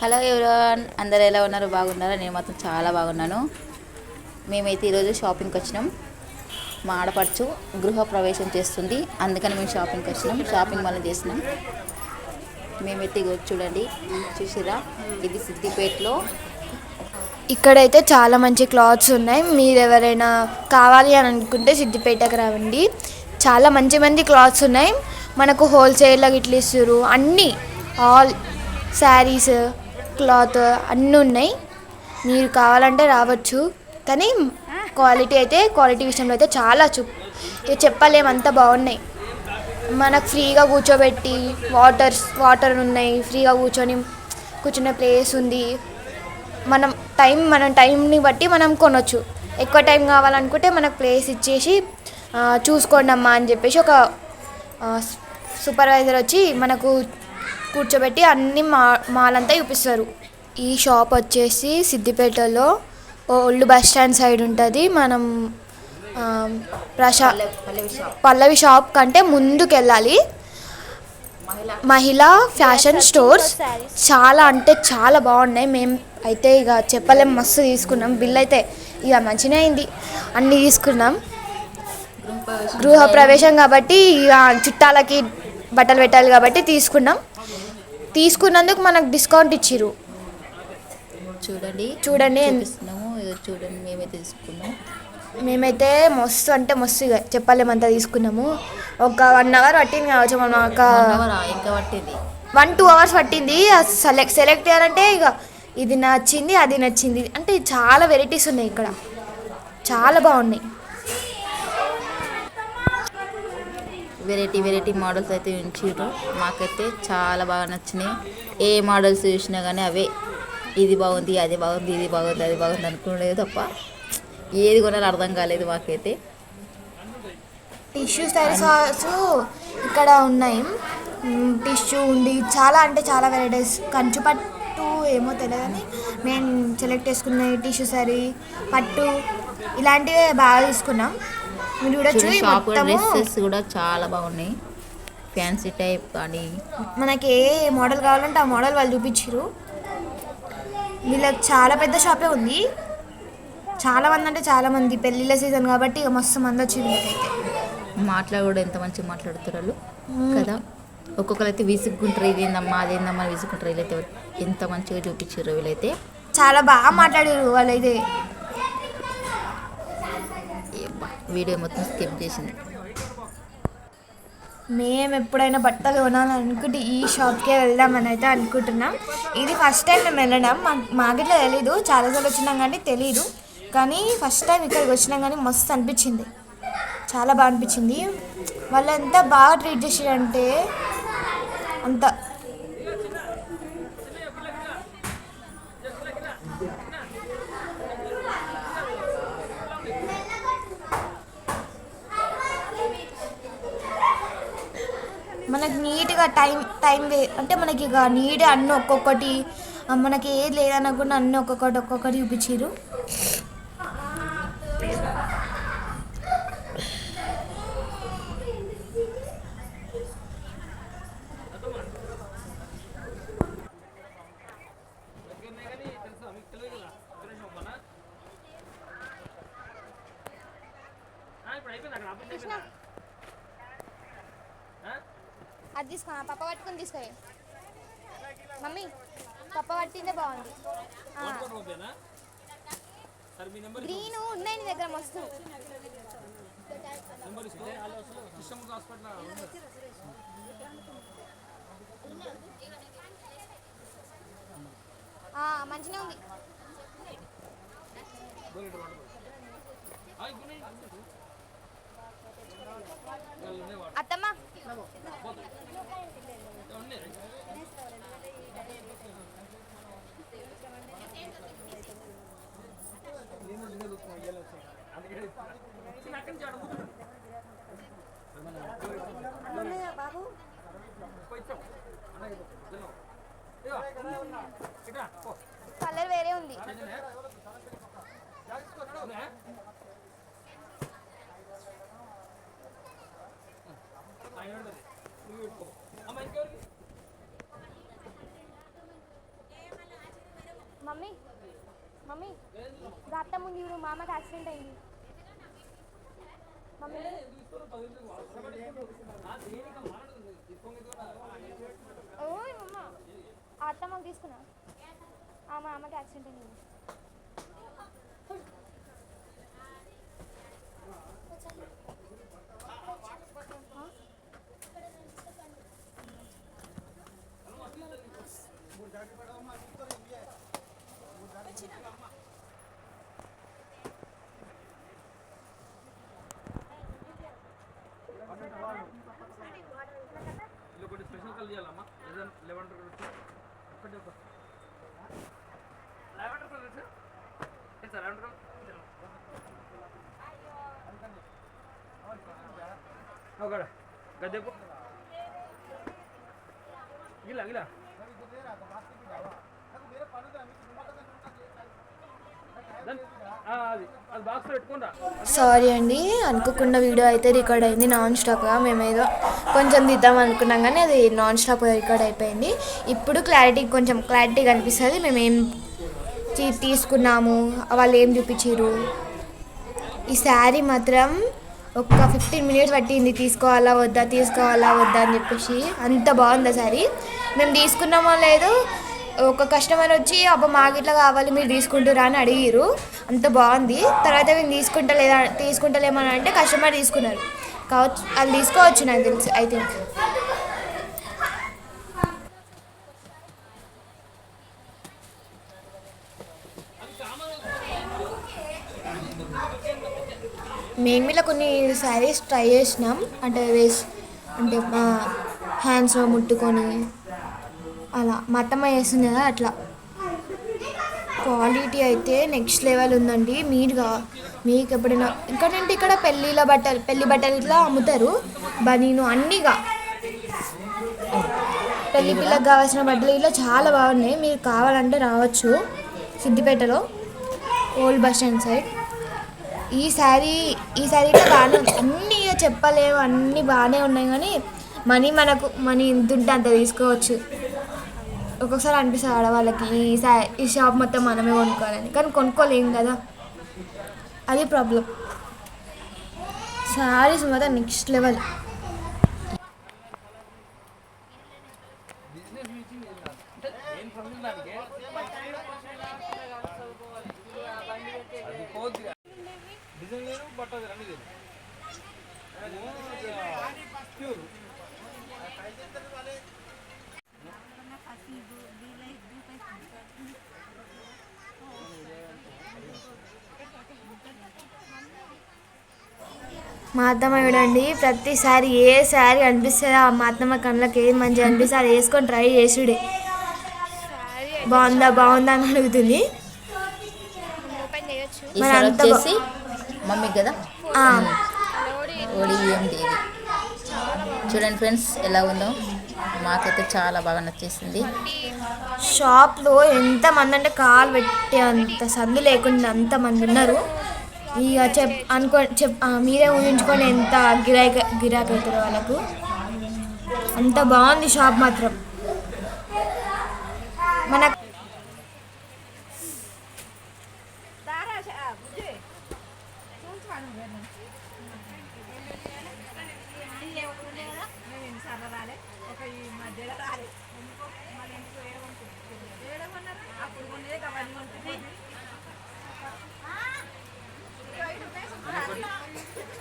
Hello everyone అందరు ఎలా ఉన్నారు? బాగున్నారా? నేను మాత్రం చాలా బాగున్నాను. మేమైతే ఈరోజు షాపింగ్కి వచ్చినాం. మా ఆడపడుచు గృహ ప్రవేశం చేస్తుంది. అందుకని మేము షాపింగ్కి వచ్చినాం. షాపింగ్ మళ్ళీ చేసినాం. మేమైతే చూడండి. చూసిరా ఇది సిద్దిపేటలో. ఇక్కడైతే చాలా మంచి క్లాత్స్ ఉన్నాయి. మీరు ఎవరైనా కావాలి అని అనుకుంటే సిద్దిపేటకు రావండి. చాలా మంచి మంచి క్లాత్స్ ఉన్నాయి. మనకు హోల్సేల్లో ఇట్లా ఇస్తారు అన్నీ. ఆల్ శారీస్ క్లాత్ అన్నీ ఉన్నాయి. మీరు కావాలంటే రావచ్చు. కానీ క్వాలిటీ అయితే క్వాలిటీ విషయంలో అయితే చాలా చూ చెప్పలేము. అంత బాగున్నాయి. మనకు ఫ్రీగా కూర్చోబెట్టి వాటర్స్ వాటర్ ఉన్నాయి. ఫ్రీగా కూర్చొని కూర్చునే ప్లేస్ ఉంది. మనం టైం మనం టైంని బట్టి మనం కొనొచ్చు. ఎక్కువ టైం కావాలనుకుంటే మనకు ప్లేస్ ఇచ్చేసి చూసుకోండి అమ్మా అని చెప్పేసి ఒక సూపర్వైజర్ వచ్చి మనకు కూర్చోబెట్టి అన్ని మా మాలంతా చూపిస్తారు. ఈ షాప్ వచ్చేసి సిద్దిపేటలో ఓల్డ్ బస్ స్టాండ్ సైడ్ ఉంటుంది. మనం ప్రశా పల్లవి షాప్ కంటే ముందుకు వెళ్ళాలి మహిళ మహిళా ఫ్యాషన్ స్టోర్స్ చాలా అంటే చాలా బాగున్నాయి. మేము అయితే ఇక చెప్పలేం మస్తు తీసుకున్నాం. బిల్ అయితే ఇక మంచిగా అయింది. అన్నీ తీసుకున్నాం. గృహ ప్రవేశం గృహ ప్రవేశం కాబట్టి ఇక చుట్టాలకి బట్టలు పెట్టాలి కాబట్టి తీసుకున్నాం. తీసుకున్నందుకు మనకు డిస్కౌంట్ ఇచ్చిర్రు. చూడండి. చూడండి. చూపిస్తున్నాము. చూడండి మేమైతే తీసుకున్నాం మేమైతే మస్తు అంటే మస్తు ఇక చెప్పలేమంతా తీసుకున్నాము. ఒక వన్ అవర్ పట్టింది కావచ్చు మనం ఒక ఇంకా పట్టింది? వన్ టూ అవర్స్ పట్టింది. సెలెక్ట్ సెలెక్ట్ చేయాలంటే ఇక ఇది నచ్చింది అది నచ్చింది. అంటే చాలా వెరైటీస్ ఉన్నాయి ఇక్కడ. చాలా బాగున్నాయి. వెరైటీ వెరైటీ మోడల్స్ అయితే ఉంచారు మాకైతే చాలా బాగా నచ్చినాయి. ఏ మోడల్స్ చూసినా కానీ అవే. ఇది బాగుంది అది బాగుంది ఇది బాగుంది అది బాగుంది అనుకునేది తప్ప ఏది కొనాలో అర్థం కాలేదు మాకైతే. టిష్యూ శారీస్ ఇక్కడ ఉన్నాయి. టిష్యూ ఉంది. చాలా అంటే చాలా వెరైటీస్. కంచు పట్టు ఏమో తెలియదని మేము సెలెక్ట్ చేసుకున్నాయి టిష్యూ సారీ పట్టు ఇలాంటివే బాగా తీసుకున్నాం. చూడొచ్చు షాప్ డ్రెస్సెస్ కూడా చాలా బాగున్నాయి. ఫ్యాన్సీ టైప్ కానీ. మనకి ఏ మోడల్ కావాలంటే ఆ మోడల్ వాళ్ళు చూపించారు వీళ్ళకి చాలా పెద్ద షాపే ఉంది. చాలా మంది అంటే చాలా మంది. పెళ్ళిళ్ళ సీజన్ కాబట్టి ఇక మస్తు మంది వచ్చింది వీళ్ళకైతే. మాట్లాడ కూడా ఎంత మంచిగా మాట్లాడుతారు వాళ్ళు. కదా? ఒక్కొక్కరు అయితే విసుక్కుంటారు ఇది ఏందమ్మా అదేందమ్మా విసుక్కుంటారు వీళ్ళైతే. ఎంత మంచిగా చూపించారు వీళ్ళైతే. చాలా బాగా మాట్లాడారు వాళ్ళైతే. వీడియో మొత్తం స్కిప్ చేసింది. మేము ఎప్పుడైనా బట్టలు కొనాలనుకుంటే ఈ షాప్కే వెళ్దామని అయితే అనుకుంటున్నాం. ఇది ఫస్ట్ టైం మేము వెళ్ళడం. మా మాకిట్లా తెలీదు. చాలాసార్లు వచ్చినాం కానీ తెలీదు. కానీ ఫస్ట్ టైం ఇక్కడికి వచ్చినాం కానీ మస్తు అనిపించింది. చాలా బాగా అనిపించింది. వాళ్ళు ఎంత బాగా ట్రీట్ చేసారంటే అంత మనకి నీట్గా టైం టైం వే అంటే మనకి ఇక నీట్ అన్నీ ఒక్కొక్కటి మనకి ఏది లేదనకుండా అన్నీ ఒక్కొక్కటి ఒక్కొక్కటి చూపించారు అది తీసుకో పప్ప పట్టుకుని తీసుకో మమ్మీ పప్ప పట్టిందే బాగుంది. గ్రీన్ ఉన్నాయి నీ దగ్గర మస్తు. మంచిగా ఉంది. అత్తమ్మ. కలర్ వేరే ఉంది మమ్మీ మమ్మీ అత్త ముందు ఇప్పుడు మా అమ్మకి యాక్సిడెంట్ అయింది. మమ్మీ. ఓయ్ మమ్మ తీసుకున్నా. ఆ మా అమ్మకి యాక్సిడెంట్ అయింది. ఇలా ఒకటి స్పెషల్ కల్ చేయాలమ్మా. ఏదైనా లెవెన్ కలర్ ఒకటి ఒక. లెవెండర్ కలర్ సార్ ఏంటి సార్ లెవెండర్ కలర్ ఇలా ఇలా సారీ అండి అనుకోకుండా వీడియో అయితే రికార్డ్ అయింది నాన్ స్టాప్గా మేము ఏదో కొంచెం దిద్దాం అనుకున్నాం కానీ అది నాన్ స్టాప్గా రికార్డ్ అయిపోయింది. ఇప్పుడు క్లారిటీ కొంచెం క్లారిటీ కనిపిస్తుంది. మేము ఏం తీసుకున్నాము వాళ్ళు ఏం చూపించారు ఈ శారీ మాత్రం ఒక ఫిఫ్టీన్ మినిట్స్ పట్టింది. తీసుకోవాలా వద్దా తీసుకోవాలా వద్దా అని చెప్పేసి అంత బాగుంది ఆ శారీ. మేము తీసుకున్నామో లేదో ఒక కస్టమర్ వచ్చి అబ్బా మాకు ఇట్లా కావాలి మీరు తీసుకుంటారా అని అడిగిరు అంత బాగుంది. తర్వాత మేము తీసుకుంటలేదా తీసుకుంటలేమని అంటే కస్టమర్ తీసుకున్నారు. కావచ్చు అది తీసుకోవచ్చు నాకు తెలుసు ఐ థింక్. మేము ఇలా కొన్ని శారీస్ ట్రై చేసినాం. అంటే వేసి అంటే హ్యాండ్స్లో ముట్టుకొని అలా మా అత్తమ్మ చేస్తుంది కదా అట్లా. క్వాలిటీ అయితే నెక్స్ట్ లెవెల్ ఉందండి. మీరుగా మీకు ఎప్పుడైనా ఇక్కడంటే ఇక్కడ పెళ్ళిళ్ళ బట్టలు పెళ్ళి బట్టలు ఇట్లా అమ్ముతారు? బనీను అన్నీగా. పెళ్ళి పిల్లకి కావాల్సిన బట్టలు ఇట్లా చాలా బాగున్నాయి. మీరు కావాలంటే రావచ్చు సిద్దిపేటలో ఓల్డ్ బస్ స్టాండ్ సైడ్. ఈ శారీ ఈ శారీలో బాగానే అన్నీ చెప్పలేము అన్నీ బాగానే ఉన్నాయి. కానీ మనీ మనకు మనీ ఎంత ఉంటే అంత తీసుకోవచ్చు. ఒక్కొక్కసారి అనిపిస్తుంది ఆడవాళ్ళకి ఈ శా ఈ షాప్ మొత్తం మనమే కొనుక్కోవాలని. కానీ కొనుక్కోలేం కదా. అది ప్రాబ్లం శారీస్ మొత్తం నెక్స్ట్ లెవెల్ ఏం సమయం దానికి అది పోద్ది డిజైన్ లేదు బట్ అది రెండు లేదు ప్యూర్ మా అత్తమ్మ చూడండి. ప్రతిసారి ఏ శారీ అనిపిస్తుందో ఆ మా అత్తమ్మ కళ్ళకి ఏది మంచిగా అనిపిస్తే అది వేసుకొని ట్రై చేసుడే. బాగుందా బాగుందా అని అడుగుతుంది. వచ్చేసి మమ్మీ కదా? చూడండి ఫ్రెండ్స్ ఎలా ఉందో. మాకైతే చాలా బాగా నచ్చేసింది. షాప్లో ఎంతమంది అంటే కాలు పెట్టే అంత సందు లేకుండా అంతమంది ఉన్నారు. ఇక చెప్ అనుకో చెప్ మీరే ఊహించుకొని ఎంత గిరాకీ గిరాకీ అవుతుందో వాళ్ళకు. అంత బాగుంది షాప్ మాత్రం. మన ఐడియా 来什么了？